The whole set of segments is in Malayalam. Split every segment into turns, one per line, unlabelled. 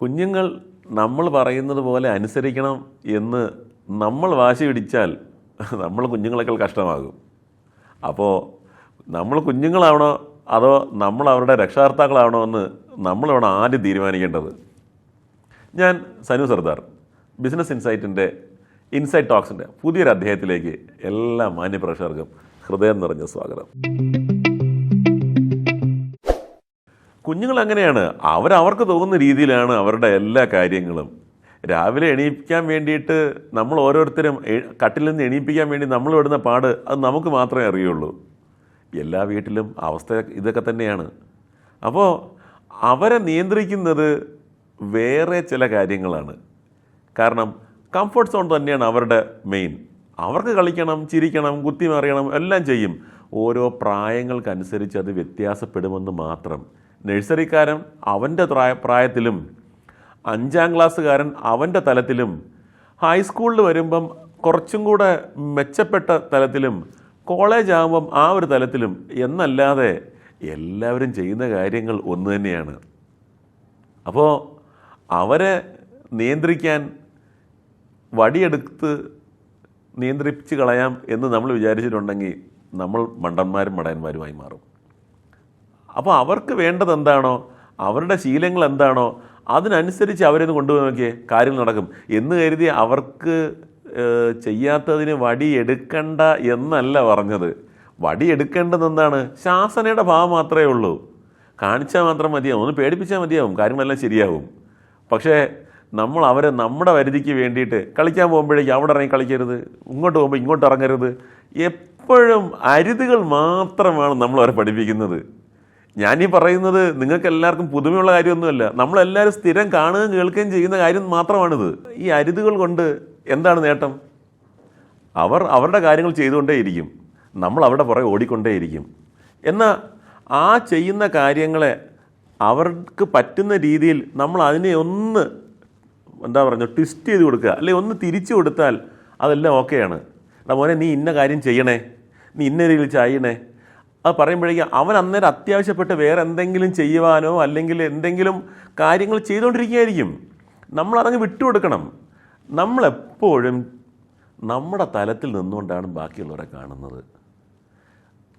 കുഞ്ഞുങ്ങൾ നമ്മൾ പറയുന്നത് പോലെ അനുസരിക്കണം എന്ന് നമ്മൾ വാശി പിടിച്ചാൽ നമ്മൾ കുഞ്ഞുങ്ങളെക്കാൾ കഷ്ടമാകും. അപ്പോൾ നമ്മൾ കുഞ്ഞുങ്ങളാവണോ അതോ നമ്മൾ അവരുടെ രക്ഷകർത്താക്കളാവണോ എന്ന് നമ്മൾ ആദ്യം തീരുമാനിക്കേണ്ടത്. ഞാൻ സനു സർദാർ ബിസിനസ് ഇൻസൈറ്റിന്റെ ഇൻസൈറ്റ് ടോക്സിന്റെ പുതിയൊരു അധ്യായത്തിലേക്ക് എല്ലാ മാന്യപ്രേക്ഷകർക്കും ഹൃദയം നിറഞ്ഞ സ്വാഗതം. കുഞ്ഞുങ്ങൾ അങ്ങനെയാണ് അവരവർക്ക് തോന്നുന്ന രീതിയിലാണ് അവരുടെ എല്ലാ കാര്യങ്ങളും. രാവിലെ എണീപ്പിക്കാൻ വേണ്ടിയിട്ട് നമ്മൾ ഓരോരുത്തരും കട്ടിൽ നിന്ന് എണീപ്പിക്കാൻ വേണ്ടി നമ്മൾ വിടുന്ന പാട് അത് നമുക്ക് മാത്രമേ അറിയുള്ളൂ. എല്ലാ വീട്ടിലും അവസ്ഥ ഇതൊക്കെ തന്നെയാണ്. അപ്പോൾ അവരെ നിയന്ത്രിക്കുന്നത് വേറെ ചില കാര്യങ്ങളാണ്. കാരണം കംഫർട്ട് സോൺ തന്നെയാണ് അവരുടെ മെയിൻ അവർക്ക് കളിക്കണം ചിരിക്കണം കുത്തിമറിയണം എല്ലാം ചെയ്യും. ഓരോ പ്രായങ്ങൾക്കനുസരിച്ച് അത് വ്യത്യാസപ്പെടുമെന്ന് മാത്രം. നഴ്സറിക്കാരൻ അവന്റെ പ്രായ പ്രായത്തിലും അഞ്ചാം ക്ലാസ്സുകാരൻ അവന്റെ തലത്തിലും ഹൈസ്കൂളിൽ വരുമ്പം കുറച്ചും കൂടെ മെച്ചപ്പെട്ട തലത്തിലും കോളേജ് ആകുമ്പം ആ ഒരു തലത്തിലും എന്നല്ലാതെ എല്ലാവരും ചെയ്യുന്ന കാര്യങ്ങൾ ഒന്ന് തന്നെയാണ്. അപ്പോൾ അവരെ നിയന്ത്രിക്കാൻ വടിയെടുത്ത് നിയന്ത്രിപ്പിച്ച് കളയാം എന്ന് നമ്മൾ വിചാരിച്ചിട്ടുണ്ടെങ്കിൽ നമ്മൾ മണ്ടന്മാരും മടയന്മാരുമായി മാറും. അപ്പോൾ അവർക്ക് വേണ്ടത് എന്താണോ അവരുടെ ശീലങ്ങൾ എന്താണോ അതിനനുസരിച്ച് അവരൊന്ന് കൊണ്ടുപോയി നോക്കിയേ കാര്യങ്ങൾ നടക്കും. എന്ന് കരുതി അവർക്ക് ചെയ്യാത്തതിന് വടിയെടുക്കണ്ട എന്നല്ല പറഞ്ഞത്. വടിയെടുക്കേണ്ടത് എന്താണ്? ശാസനയുടെ ഭാവം മാത്രമേ ഉള്ളൂ. കാണിച്ചാൽ മാത്രം മതിയാവും. ഒന്ന് പേടിപ്പിച്ചാൽ മതിയാവും. കാര്യങ്ങളെല്ലാം ശരിയാവും. പക്ഷേ നമ്മൾ അവരെ നമ്മുടെ പരിധിക്ക് വേണ്ടിയിട്ട് കളിക്കാൻ പോകുമ്പോഴേക്കും അവിടെ ഇറങ്ങി കളിക്കരുത് ഇങ്ങോട്ട് പോകുമ്പോൾ ഇങ്ങോട്ട് ഇറങ്ങരുത്. എപ്പോഴും അരുതുകൾ മാത്രമാണ് നമ്മൾ അവരെ പഠിപ്പിക്കുന്നത്. ഞാനീ പറയുന്നത് നിങ്ങൾക്ക് എല്ലാവർക്കും പുതുമയുള്ള കാര്യമൊന്നുമല്ല. നമ്മളെല്ലാവരും സ്ഥിരം കാണുകയും കേൾക്കുകയും ചെയ്യുന്ന കാര്യം മാത്രമാണിത്. ഈ അരുതുകൾ കൊണ്ട് എന്താണ് നേട്ടം? അവർ അവരുടെ കാര്യങ്ങൾ ചെയ്തുകൊണ്ടേയിരിക്കും. നമ്മൾ അവരുടെ പുറകെ ഓടിക്കൊണ്ടേയിരിക്കും. എന്നാൽ ആ ചെയ്യുന്ന കാര്യങ്ങളെ അവർക്ക് പറ്റുന്ന രീതിയിൽ നമ്മൾ അതിനെ ഒന്ന് എന്താ പറയുക ട്വിസ്റ്റ് ചെയ്ത് കൊടുക്കുക. അല്ലെങ്കിൽ ഒന്ന് തിരിച്ചു കൊടുത്താൽ അതെല്ലാം ഓക്കെയാണ്. മോനെ നീ ഇന്ന കാര്യം ചെയ്യണേ. നീ ഇന്ന രീതിയിൽ ചെയ്യണേ അത് പറയുമ്പോഴേക്കും അവൻ അന്നേരം അത്യാവശ്യപ്പെട്ട് വേറെ എന്തെങ്കിലും ചെയ്യുവാനോ അല്ലെങ്കിൽ എന്തെങ്കിലും കാര്യങ്ങൾ ചെയ്തുകൊണ്ടിരിക്കുകയായിരിക്കും. നമ്മൾ അതങ്ങ് വിട്ടുകൊടുക്കണം. നമ്മളെപ്പോഴും നമ്മുടെ തലത്തിൽ നിന്നുകൊണ്ടാണ് ബാക്കിയുള്ളവരെ കാണുന്നത്.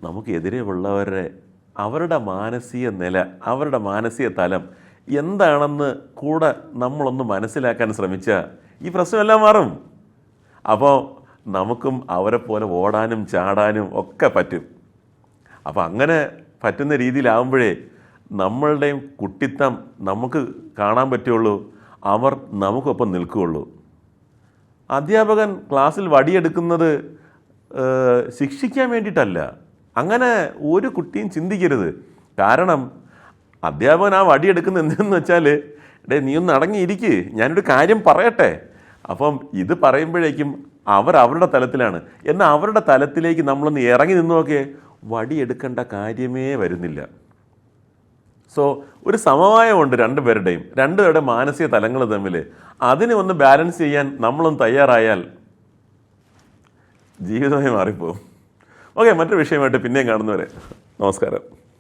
നമുക്കെതിരെ ഉള്ളവരെ അവരുടെ മാനസിക നില അവരുടെ മാനസിക തലം എന്താണെന്ന് കൂടെ നമ്മളൊന്ന് മനസ്സിലാക്കാൻ ശ്രമിച്ചാൽ ഈ പ്രശ്നമെല്ലാം മാറും. അപ്പോൾ നമുക്കും അവരെ പോലെ ഓടാനും ചാടാനും ഒക്കെ പറ്റും. അപ്പോൾ അങ്ങനെ പറ്റുന്ന രീതിയിലാവുമ്പോഴേ നമ്മളുടെയും കുട്ടിത്തം നമുക്ക് കാണാൻ പറ്റുള്ളൂ അവർ നമുക്കൊപ്പം നിൽക്കുകയുള്ളൂ. അധ്യാപകൻ ക്ലാസ്സിൽ വടിയെടുക്കുന്നത് ശിക്ഷിക്കാൻ വേണ്ടിയിട്ടല്ല. അങ്ങനെ ഒരു കുട്ടിയും ചിന്തിക്കരുത്. കാരണം അധ്യാപകൻ ആ വടിയെടുക്കുന്നത് എന്തെന്ന് വെച്ചാൽ ഡേ നീ ഒന്ന് അടങ്ങിയിരിക്ക്. ഞാനൊരു കാര്യം പറയട്ടെ. അപ്പം ഇത് പറയുമ്പോഴേക്കും അവർ അവരുടെ തലത്തിലാണ്. എന്നാൽ അവരുടെ തലത്തിലേക്ക് നമ്മളൊന്ന് ഇറങ്ങി നിന്ന് നോക്കിയേ വടിയെടുക്കേണ്ട കാര്യമേ വരുന്നില്ല. സോ ഒരു സമവായമുണ്ട് രണ്ടുപേരുടെയും. രണ്ടുപേരുടെ മാനസിക തലങ്ങൾ തമ്മിൽ. അതിനെ ഒന്ന് ബാലൻസ് ചെയ്യാൻ നമ്മളൊന്ന് തയ്യാറായാൽ ജീവിതമായി മാറിപ്പോവും. ഓക്കെ മറ്റൊരു വിഷയമായിട്ട് പിന്നെയും കാണുന്നവരെ. നമസ്കാരം.